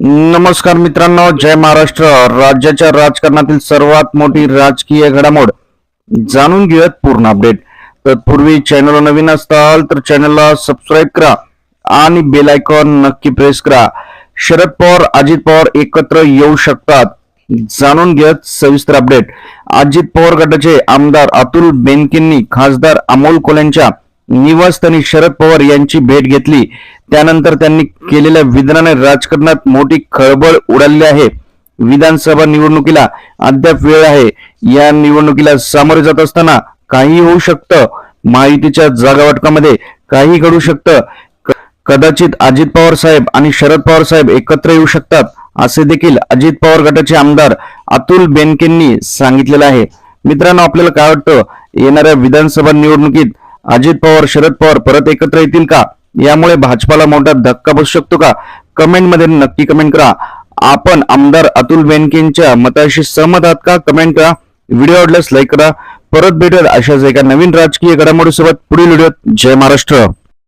नमस्कार मित्रांनो जय महाराष्ट्र. राज्याच्या राजकारणातील सर्वात मोठी राजकीय घडामोड जाणून घेऊयात पूर्ण अपडेट तत्पूर्वी चॅनलला नवीन असताल तर चॅनलला सबस्क्राईब करा आणि बेल आयकॉन नक्की प्रेस करा. शरद पवार अजित पवार एकत्र येऊ शकतात. जाणून घेत सविस्तर अपडेट अजित पवार गटाचे आमदार अतुल बेनकेंनी खासदार अमोल कोल्यांच्या निवासस्थानी शरद पवार यांची भेट घेतली. त्यानंतर त्यांनी केलेल्या विधानाने राजकारणात मोठी खळबळ उडाली आहे. विधानसभा निवडणुकीला अद्याप वेळ आहे. या निवडणुकीला सामोरे जात असताना काही होऊ शकतं. माहितीच्या जागावाटकामध्ये काही घडू शकतं. कदाचित अजित पवार साहेब आणि शरद पवार साहेब एकत्र येऊ शकतात असे देखील अजित पवार गटाचे आमदार अतुल बेनकेंनी सांगितलेलं आहे. मित्रांनो आपल्याला काय वाटतं? येणाऱ्या विधानसभा निवडणुकीत अजित पवार शरद पवार परत एकत्र येतील का? यामुळे भाजपाला मोठा धक्का बसू शकतो का? कमेंटमध्ये नक्की कमेंट करा. आपण आमदार अतुल बेनकेंच्या मताशी सहमत आहात का? कमेंट करा. व्हिडिओ आवडल्यास लाईक करा. परत भेटत अशाच एका नवीन राजकीय घडामोडीसोबत पुढील व्हिडिओत. जय महाराष्ट्र.